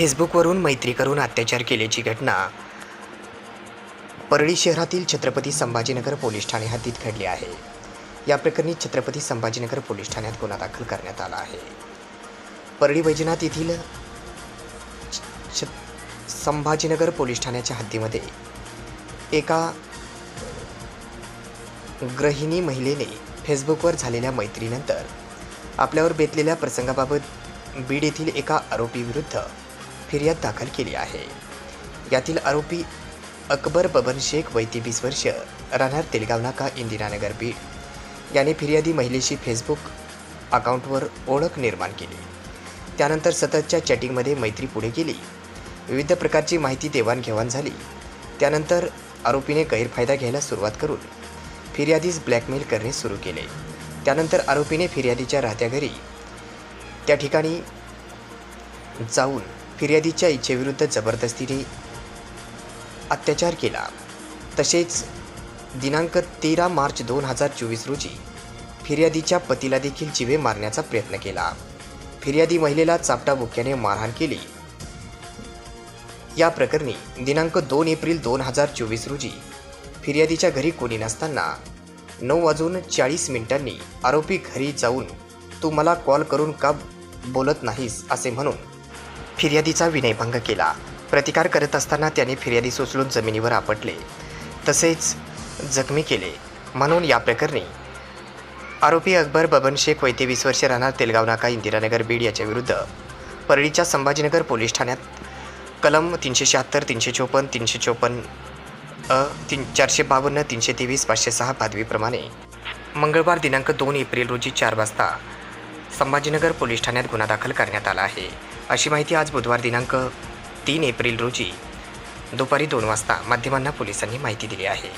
फेसबुकवरून मैत्री करून अत्याचार केल्याची घटना. परळी शहरातील छत्रपती संभाजीनगर पोलीस ठाणे हद्दीत घडली आहे. या प्रकरणी छत्रपती संभाजीनगर पोलीस ठाण्यात गुन्हा दाखल करण्यात आला आहे. परळी वैजनाथ येथील छ संभाजीनगर पोलीस ठाण्याच्या हद्दीमध्ये एका गृहिणी महिलेने फेसबुकवर झालेल्या मैत्रीनंतर आपल्यावर बेतलेल्या प्रसंगाबाबत बीड येथील एका आरोपीविरुद्ध फिर्याद दाखल केली आहे. यातील आरोपी अकबर बबन शेख वय तेवीस वर्ष राहणार तेलगाव नाका इंदिरानगर बीड. याने फिर्यादी महिलेशी फेसबुक अकाउंटवर ओळख निर्माण केली. त्यानंतर सततच्या चॅटिंगमध्ये मैत्री पुढे गेली. विविध प्रकारची माहिती देवाणघेवाण झाली. त्यानंतर आरोपीने गैरफायदा घ्यायला सुरुवात करून फिर्यादीस ब्लॅकमेल करणे सुरू केले. त्यानंतर आरोपीने फिर्यादीच्या राहत्या घरी त्या ठिकाणी जाऊन फिर्यादीच्या इच्छेविरुद्ध जबरदस्तीने अत्याचार केला. तसेच दिनांक तेरा मार्च दोन हजार चोवीस रोजी फिर्यादीच्या पतीला देखील जिवे मारण्याचा प्रयत्न केला. फिर्यादी महिलेला चापटा बुक्याने मारहाण केली. या प्रकरणी दिनांक दोन एप्रिल दोन हजार चोवीस रोजी फिर्यादीच्या घरी कोणी नसताना नऊ वाजून चाळीस मिनिटांनी आरोपी घरी जाऊन तू मला कॉल करून का बोलत नाहीस? असे म्हणून फिर्यादीचा विनयभंग केला. प्रतिकार करत असताना त्याने फिर्यादी सोचलून जमिनीवर आपटले. तसेच जखमी केले. म्हणून या प्रकरणी आरोपी अकबर बबन शेख वय वर्षे राहणार तेलगाव नाका इंदिरानगर बीड याच्या विरुद्ध. परळीच्या संभाजीनगर पोलीस ठाण्यात कलम तीनशे शहात्तर तीनशे चोपन्न तीनशे चोपन्न अ तीन चारशे बावन्न तीनशे तेवीस पाचशे सहा पदवीप्रमाणे मंगळवार दिनांक दोन एप्रिल रोजी चार वाजता संभाजीनगर पोलीस ठाण्यात गुन्हा दाखल करण्यात आला आहे. अशी माहिती आज बुधवार दिनांक तीन एप्रिल रोजी दुपारी दोन वाजता माध्यमांना पोलिसांनी माहिती दिली आहे.